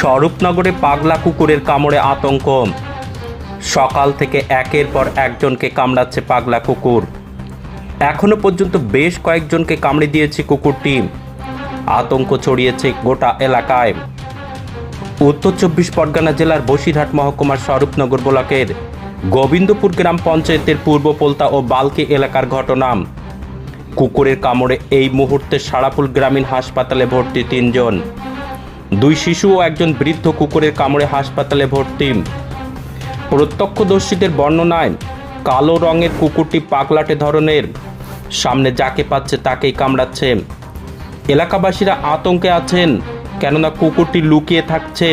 স্বরূপনগরে পাগলা কুকুরের কামড়ে আতঙ্ক। সকাল থেকে একের পর একজনকে কামড়াচ্ছে পাগলা কুকুর। এখনও পর্যন্ত বেশ কয়েকজনকে কামড়ে দিয়েছে কুকুরটি। আতঙ্ক ছড়িয়েছে গোটা এলাকায়। উত্তর চব্বিশ পরগনা জেলার বসিরহাট মহকুমার স্বরূপনগর ব্লকের গোবিন্দপুর গ্রাম পঞ্চায়েতের পূর্ব পোলতা ও বালকি এলাকার ঘটনা। কুকুরের কামড়ে এই মুহূর্তে সারাপুল গ্রামীণ হাসপাতালে ভর্তি তিনজন। দুই শিশু ও একজন বৃদ্ধ কুকুরের কামড়ে হাসপাতালে ভর্তি। প্রত্যক্ষদর্শীদের বর্ণনায়, কালো রঙের কুকুরটি পাগলাটে ধরনের। সামনে যাকে পাচ্ছে তাকেই কামড়াচ্ছে। এলাকাবাসীরা আতঙ্কে আছেন, কেননা কুকুরটি লুকিয়ে থাকছে।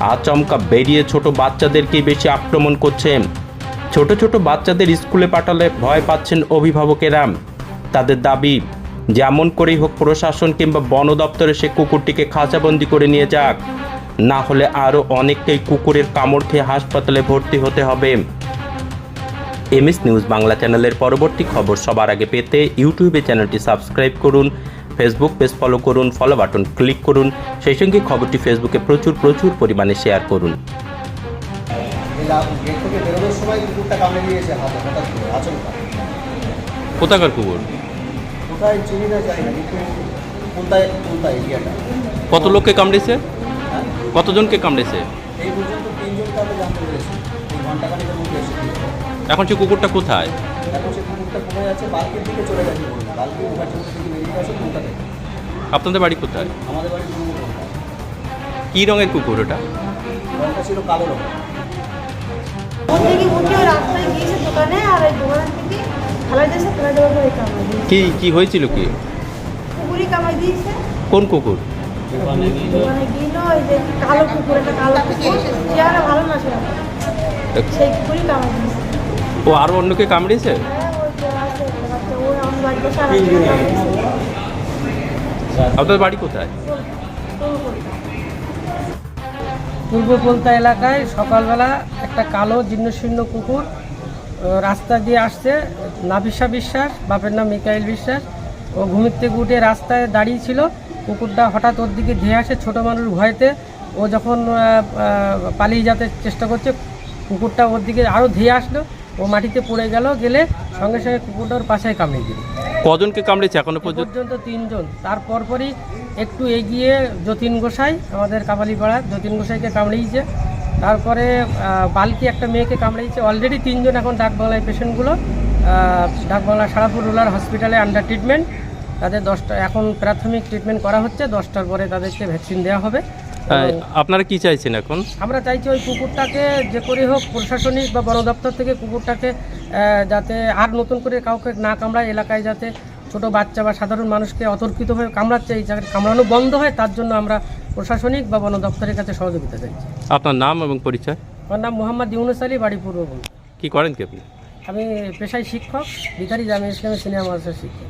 আচমকা বেরিয়ে ছোট বাচ্চাদেরকেই বেশি আক্রমণ করছে। ছোট ছোট বাচ্চাদের স্কুলে পাঠালে ভয় পাচ্ছেন অভিভাবকেরা। তাদের দাবি যেমন করেই হোক প্রশাসন কিংবা বন দপ্তরে সে কুকুরটিকে খাঁচাবন্দি করে নিয়ে যাক। না হলে আরও অনেককেই কুকুরের কামড় খেয়ে হাসপাতালে ভর্তি হতে হবে। এমএস নিউজ বাংলা চ্যানেলের পরবর্তী খবর সবার আগে পেতে ইউটিউবে চ্যানেলটি সাবস্ক্রাইব করুন, ফেসবুক পেজ ফলো করুন ফলো বাটন ক্লিক করুন, সেই সঙ্গে খবরটি ফেসবুকে প্রচুর প্রচুর পরিমাণে শেয়ার করুন। কোথাকার কুকুর? কোথায় চিনি না যাই না কিন্তু কোনটায় কোনটা এরিয়াটা কত লোককে কামড়েছে? হ্যাঁ? কতজনকে কামড়েছে? এই পর্যন্ত তিনজনকে আমি জানতে পেরেছি। এই ঘন্টাখানেকের মধ্যে এখন সে কুকুরটা কোথায়? এখন সে কুকুরটা কোথায় যাচ্ছে বাল্কের দিকে চলে গেছে। বাল্কে থেকে বেরিয়ে গেছে কোনটা আপনাদের বাড়ি কোথায়? আমাদের বাড়ি কী রঙের কুকুর ওটা? রঙটা ছিল কালো রঙ ওর থেকে উঠে রাস্তায় গিয়েছে দোকানে আর ওই দোকানের থেকে ফেলা দিয়েছে ফেলা দেওয়ার পরে কামাই দিয়েছে। কি কি হয়েছিল কি? কুকুরই কামাই দিয়েছে। কোন কুকুর? দোকানে গিয়ে ওই যে কালো কুকুর একটা কালো কুকুর চেহারা ভালো না সেরকম। সেই কুকুরই কামাই দিয়েছে। ও আরও অন্যকে কামড়িয়েছে? হ্যাঁ। আপনাদের বাড়ি কোথায়? পূর্ব পোলতা এলাকায় সকালবেলা একটা কালো জীর্ণশীর্ণ কুকুর রাস্তা দিয়ে আসছে নাবিসা বিশ্বাস বাপের নাম মিকাইল বিশ্বাস। ও ঘুমির থেকে উঠে রাস্তায় দাঁড়িয়ে ছিল। কুকুরটা হঠাৎ ওর দিকে ধেয়ে আসে ছোটো মানুষ ভয়েতে। ও যখন পালিয়ে যেতে চেষ্টা করছে কুকুরটা ওর দিকে আরও ধেয়ে আসলো। ও মাটিতে পড়ে গেল গেলে সঙ্গে সঙ্গে কুকুরটা ওর পাশায় কামড়ে দিল। কজনকে কামড়েছে এখনও পর্যন্ত? তিনজন। তারপর পরই একটু এগিয়ে যতীন গোসাই আমাদের কাপালিপাড়ার যতীন গোসাইকে কামড়িয়েছে। তারপরে বালকি একটা মেয়েকে কামড়িয়েছে অলরেডি তিনজন এখন ডাকবাংলায় পেশেন্টগুলো। ডাকবাংলা সারাপুর রুরাল হসপিটালে আন্ডার ট্রিটমেন্ট তাদের দশটা এখন প্রাথমিক ট্রিটমেন্ট করা হচ্ছে। দশটার পরে তাদেরকে ভ্যাকসিন দেওয়া হবে। আপনারা কি চাইছেন এখন? আমরা চাইছি ওই কুকুরটাকে যে করে হোক প্রশাসনিক বা বন দপ্তর থেকে কুকুরটাকে যাতে আর নতুন করে কাউকে না কামড়ায় এলাকায় যাতে ছোট বাচ্চা বা সাধারণ মানুষকে অতর্কিতভাবে কামড়াচ্ছে এই কামড়ানো বন্ধ হয় তার জন্য আমরা প্রশাসনিক বা বন দপ্তরের কাছে সহযোগিতা চাইছি। আপনার নাম এবং পরিচয়? আমার নাম মোহাম্মদ ইউনুস আলী বাড়ি পূর্ব কি করেন কি আপনি? আমি পেশায় শিক্ষক ভিখারি জামিয়া ইসলামের সিনেমা মাদ্রাসার শিক্ষক।